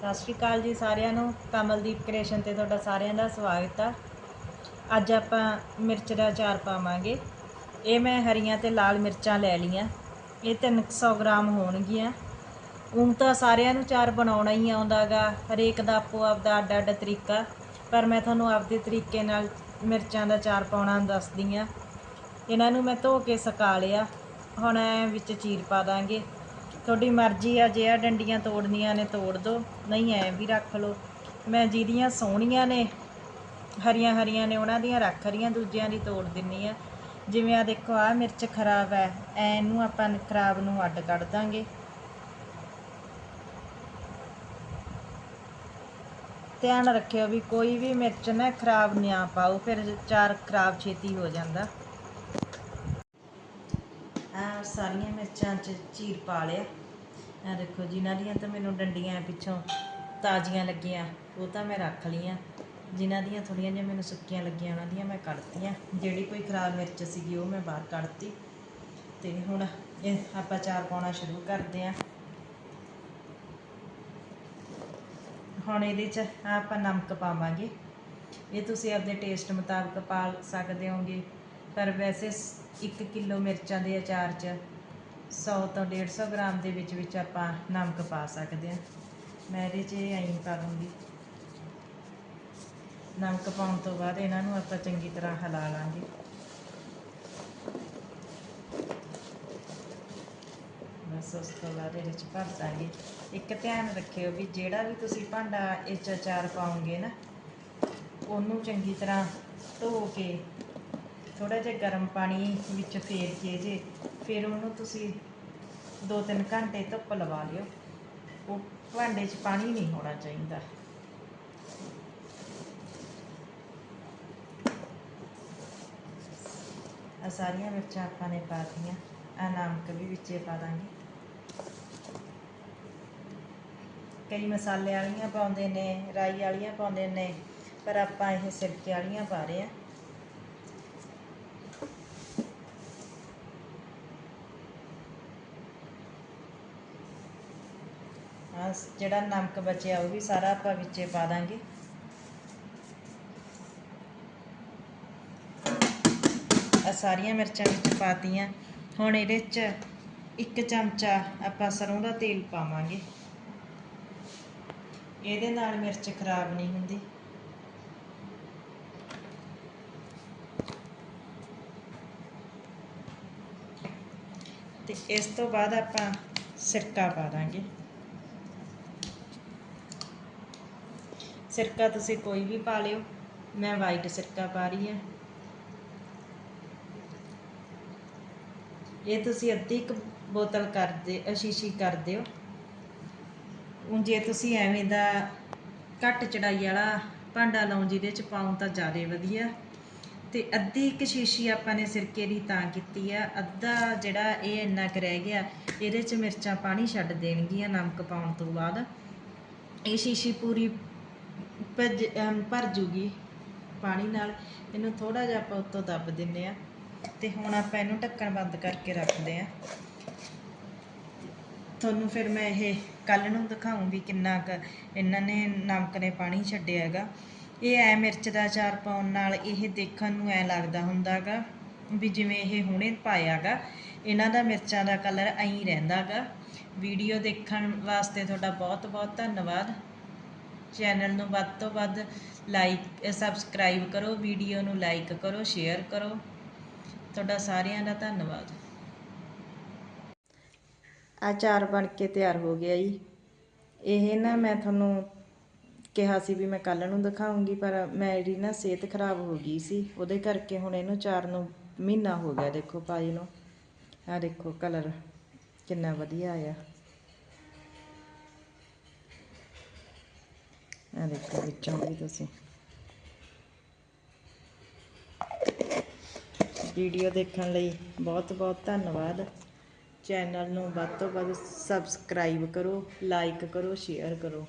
ਸਤਿ ਸ਼੍ਰੀ ਅਕਾਲ ਜੀ ਸਾਰਿਆਂ ਨੂੰ। ਕਮਲਦੀਪ ਕ੍ਰੀਏਸ਼ਨ ਤੇ ਤੁਹਾਡਾ ਸਾਰਿਆਂ ਦਾ ਸਵਾਗਤ ਆ। ਅੱਜ ਆਪਾਂ ਮਿਰਚ ਦਾ ਅਚਾਰ ਪਾਵਾਂਗੇ। ਇਹ ਮੈਂ ਹਰੀਆਂ ਤੇ ਲਾਲ ਮਿਰਚਾਂ ਲੈ ਲਈਆਂ। ਇਹ 300 ਗ੍ਰਾਮ ਹੋਣਗੀਆਂ। ਊਂ ਤਾਂ ਸਾਰਿਆਂ ਨੂੰ ਚਾਰ ਬਣਾਉਣਾ ਹੀ ਆਉਂਦਾਗਾ। ਹਰੇਕ ਦਾ ਆਪੋ ਆਪਦਾ ਅੱਡ ਅੱਡ ਤਰੀਕਾ। ਪਰ ਮੈਂ ਤੁਹਾਨੂੰ ਆਪਦੇ ਤਰੀਕੇ ਨਾਲ ਮਿਰਚਾਂ ਦਾ ਚਾਰ ਪਾਉਣਾ ਦੱਸਦੀ ਆ। ਇਹਨਾਂ ਨੂੰ ਮੈਂ ਧੋ ਕੇ ਸੁਕਾ ਲਿਆ। ਹੁਣ ਐ ਵਿੱਚ ਚੀਰ ਪਾ ਦਾਂਗੇ। ਤੁਹਾਡੀ ਮਰਜ਼ੀ ਆ, ਜੇ ਆ ਡੰਡੀਆਂ ਤੋੜਨੀਆਂ ਨੇ ਤੋੜ ਦਿਓ ਨਹੀਂ ਐ ਵੀ ਰੱਖ ਲਓ। ਮੈਂ ਜਿਹਦੀਆਂ ਸੋਹਣੀਆਂ ਨੇ, ਹਰੀਆਂ ਹਰੀਆਂ ਨੇ, ਉਹਨਾਂ ਦੀਆਂ ਰੱਖ ਰਹੀਆਂ, ਦੂਜਿਆਂ ਦੀ ਤੋੜ ਦਿੰਨੀ ਆ। ਜਿਵੇਂ ਆ ਦੇਖੋ ਆ ਮਿਰਚ ਖਰਾਬ ਹੈ ਐ ਇਹਨੂੰ ਆਪਾਂ ਖਰਾਬ ਨੂੰ ਅੱਡ ਕੱਢ ਦਾਂਗੇ। ਧਿਆਨ ਰੱਖਿਓ ਵੀ ਕੋਈ ਵੀ ਮਿਰਚ ਨਾ ਖਰਾਬ ਨਾ ਪਾਓ, ਫਿਰ ਚਾਰ ਖਰਾਬ ਛੇਤੀ ਹੋ ਜਾਂਦਾ। ਆ ਸਾਰੀਆਂ ਮਿਰਚਾਂ ਚ ਚੀਰ ਪਾ ਲਿਆ। ਆ ਦੇਖੋ, ਜਿਨ੍ਹਾਂ ਦੀਆਂ ਤਾਂ ਮੈਨੂੰ ਡੰਡੀਆਂ ਪਿੱਛੋਂ ਤਾਜ਼ੀਆਂ ਲੱਗੀਆਂ, ਉਹ ਤਾਂ ਮੈਂ ਰੱਖ ਲਈਆਂ। ਜਿਨ੍ਹਾਂ ਦੀਆਂ ਥੋੜੀਆਂ ਜਿਹੀਆਂ ਮੈਨੂੰ ਸੁੱਕੀਆਂ ਲੱਗੀਆਂ, ਉਹਨਾਂ ਦੀਆਂ ਮੈਂ ਕੱਢਤੀਆਂ ਜਿਹੜੀ ਕੋਈ ਖਰਾਬ ਮਿਰਚ ਸੀਗੀ, ਉਹ ਮੈਂ ਬਾਹਰ ਕੱਢਤੀ ਤੇ ਹੁਣ ਇਹ ਆਪਾਂ ਚਾਰ ਪਾਉਣਾ ਸ਼ੁਰੂ ਕਰਦੇ ਆਂ। ਹੁਣ ਇਹਦੇ ਚ ਆਪਾਂ ਨਮਕ ਪਾਵਾਂਗੇ। ਇਹ ਤੁਸੀਂ ਆਪਣੇ ਟੇਸਟ ਮੁਤਾਬਕ ਪਾ ਸਕਦੇ ਹੋਗੇ। ਪਰ ਵੈਸੇ 1 ਕਿਲੋ ਮਿਰਚਾਂ ਦੇ ਅਚਾਰ 'ਚ 100 ਤੋਂ 150 ਗ੍ਰਾਮ ਦੇ ਵਿੱਚ ਵਿੱਚ ਆਪਾਂ ਨਮਕ ਪਾ ਸਕਦੇ ਹਾਂ। ਮੈਂ ਇਹਦੇ 'ਚ ਐਂ ਪਾ ਦੂੰਗੀ। ਨਮਕ ਪਾਉਣ ਤੋਂ ਬਾਅਦ ਇਹਨਾਂ ਨੂੰ ਆਪਾਂ ਚੰਗੀ ਤਰ੍ਹਾਂ ਹਿਲਾ ਲਾਂਗੇ। ਬਸ ਉਸ ਤੋਂ ਬਾਅਦ ਇਹਦੇ 'ਚ ਭਰ ਦਾਂਗੇ। ਇੱਕ ਧਿਆਨ ਰੱਖਿਓ ਵੀ ਜਿਹੜਾ ਵੀ ਤੁਸੀਂ ਭਾਂਡਾ ਇਹ 'ਚ ਅਚਾਰ ਪਾਉਂਗੇ ਨਾ, ਉਹਨੂੰ ਚੰਗੀ ਤਰ੍ਹਾਂ ਧੋ ਕੇ ਥੋੜਾ ਜਿਹਾ ਗਰਮ ਪਾਣੀ ਵਿੱਚ ਫੇਰ ਕੇ ਜੇ ਫਿਰ ਉਹਨੂੰ ਤੁਸੀਂ 2-3 ਘੰਟੇ ਧੁੱਪ ਲਵਾ ਲਿਓ। ਉਹ ਭਾਂਡੇ 'ਚ ਪਾਣੀ ਨਹੀਂ ਹੋਣਾ ਚਾਹੀਦਾ। ਆ ਸਾਰੀਆਂ ਮਿਰਚਾਂ ਆਪਾਂ ਨੇ ਪਾ ਦਿੱਤੀਆਂ। ਆ ਨਮਕ ਵੀ ਵਿੱਚੇ ਪਾ ਦਾਂਗੇ। ਕਈ ਮਸਾਲੇ ਵਾਲੀਆਂ ਪਾਉਂਦੇ ਨੇ, ਰਾਈ ਵਾਲੀਆਂ ਪਾਉਂਦੇ ਨੇ, ਪਰ ਆਪਾਂ ਇਹ ਸਿਰਕੇ ਵਾਲੀਆਂ ਪਾ ਰਹੇ ਆ ਜਿਹੜਾ ਨਮਕ ਬਚਿਆ ਉਹ ਵੀ ਸਾਰਾ ਆਪਾਂ ਵਿੱਚੇ ਪਾ ਦਾਂਗੇ। ਆ ਸਾਰੀਆਂ ਮਿਰਚਾਂ ਵਿੱਚ ਪਾਤੀਆਂ। ਹੁਣ ਇਹਦੇ 'ਚ ਇੱਕ ਚਮਚਾ ਆਪਾਂ ਸਰੋਂ ਦਾ ਤੇਲ ਪਾਵਾਂਗੇ। ਇਹਦੇ ਨਾਲ ਮਿਰਚ ਖਰਾਬ ਨਹੀਂ ਹੁੰਦੀ। ਤੇ ਇਸ ਤੋਂ ਬਾਅਦ ਆਪਾਂ ਸਿਰਕਾ ਪਾ ਦਾਂਗੇ। ਸਿਰਕਾ ਤੁਸੀਂ ਕੋਈ ਵੀ ਪਾ ਲਿਓ। ਮੈਂ ਵਾਈਟ ਸਿਰਕਾ ਪਾ ਰਹੀ ਹਾਂ। ਇਹ ਤੁਸੀਂ ਅੱਧੀ ਇੱਕ ਬੋਤਲ ਕਰ ਦੇ ਸ਼ੀਸ਼ੀ ਕਰ ਦਿਓ। ਊਂ ਜੇ ਤੁਸੀਂ ਐਵੇਂ ਦਾ ਘੱਟ ਚੜਾਈ ਵਾਲਾ ਭਾਂਡਾ ਲਾਉਂ ਜਿਹਦੇ ਚ ਪਾਉਂ ਤਾਂ ਜ਼ਿਆਦਾ ਵਧੀਆ। ਤੇ ਅੱਧੀ ਇੱਕ ਸ਼ੀਸ਼ੀ ਆਪਾਂ ਨੇ ਸਿਰਕੇ ਦੀ ਤਾਂ ਕੀਤੀ ਆ। ਅੱਧਾ ਜਿਹੜਾ ਇਹ ਇੰਨਾ ਕੁ ਰਹਿ ਗਿਆ, ਇਹਦੇ ਚ ਮਿਰਚਾਂ ਪਾਣੀ ਛੱਡ ਦੇਣਗੀਆਂ ਨਮਕ ਪਾਉਣ ਤੋਂ ਬਾਅਦ। ਇਹ ਸ਼ੀਸ਼ੀ ਪੂਰੀ ਭੱਜ ਅਮ, ਭਰ ਜੂਗੀ ਪਾਣੀ ਨਾਲ। ਇਹਨੂੰ ਥੋੜਾ ਜਿਹਾ ਆਪਾਂ ਉੱਤੋਂ ਦੱਬ ਦਿੰਨੇ ਆ ਤੇ ਹੁਣ ਆਪਾਂ ਇਹਨੂੰ ਢੱਕਣ ਬੰਦ ਕਰਕੇ ਰੱਖਦੇ ਆ ਤੁਹਾਨੂੰ ਫਿਰ ਮੈਂ ਇਹ ਕੱਲ ਨੂੰ ਦਿਖਾਉਂ ਵੀ ਕਿੰਨਾ ਕੁ ਇਹਨਾਂ ਨੇ ਨਮਕ ਨੇ ਪਾਣੀ ਛੱਡਿਆ ਹੈਗਾ। ਇਹ ਐ ਮਿਰਚ ਦਾ ਅਚਾਰ ਪਾਉਣ ਨਾਲ ਇਹ ਦੇਖਣ ਨੂੰ ਐ ਲੱਗਦਾ ਹੁੰਦਾਗਾ ਵੀ ਜਿਵੇਂ ਇਹ ਹੁਣੇ ਪਾਇਆਗਾ ਇਹਨਾਂ ਦਾ ਮਿਰਚਾਂ ਦਾ ਕਲਰ ਐਂ ਹੀ ਰਹਿੰਦਾਗਾ ਵੀਡੀਓ ਦੇਖਣ ਵਾਸਤੇ ਤੁਹਾਡਾ ਬਹੁਤ ਬਹੁਤ ਧੰਨਵਾਦ। ਚੈਨਲ ਨੂੰ ਵੱਧ ਤੋਂ ਵੱਧ ਲਾਈਕ ਸਬਸਕ੍ਰਾਈਬ ਕਰੋ, ਵੀਡੀਓ ਨੂੰ ਲਾਈਕ ਕਰੋ, ਸ਼ੇਅਰ ਕਰੋ। ਤੁਹਾਡਾ ਸਾਰਿਆਂ ਦਾ ਧੰਨਵਾਦ। ਅਚਾਰ ਬਣ ਕੇ ਤਿਆਰ ਹੋ ਗਿਆ ਜੀ। ਇਹ ਨਾ ਮੈਂ ਤੁਹਾਨੂੰ ਕਿਹਾ ਸੀ ਵੀ ਮੈਂ ਕੱਲ ਨੂੰ ਦਿਖਾਉਂਗੀ, ਪਰ ਮੇਰੀ ਨਾ ਸਿਹਤ ਖਰਾਬ ਹੋ ਗਈ ਸੀ, ਉਹਦੇ ਕਰਕੇ ਹੁਣ ਇਹਨੂੰ ਚਾਰ ਨੂੰ ਮਹੀਨਾ ਹੋ ਗਿਆ ਦੇਖੋ ਪਾਈ ਨੂੰ। ਆ ਦੇਖੋ ਕਲਰ ਕਿੰਨਾ ਵਧੀਆ ਆਇਆ। ਆ ਦੇਖੋ ਵਿੱਚੋਂ ਵੀ ਤੁਸੀਂ। ਵੀਡੀਓ ਦੇਖਣ ਲਈ ਬਹੁਤ ਬਹੁਤ ਧੰਨਵਾਦ। ਚੈਨਲ ਨੂੰ ਵੱਧ ਤੋਂ ਵੱਧ ਸਬਸਕ੍ਰਾਈਬ ਕਰੋ, ਲਾਈਕ ਕਰੋ, ਸ਼ੇਅਰ ਕਰੋ।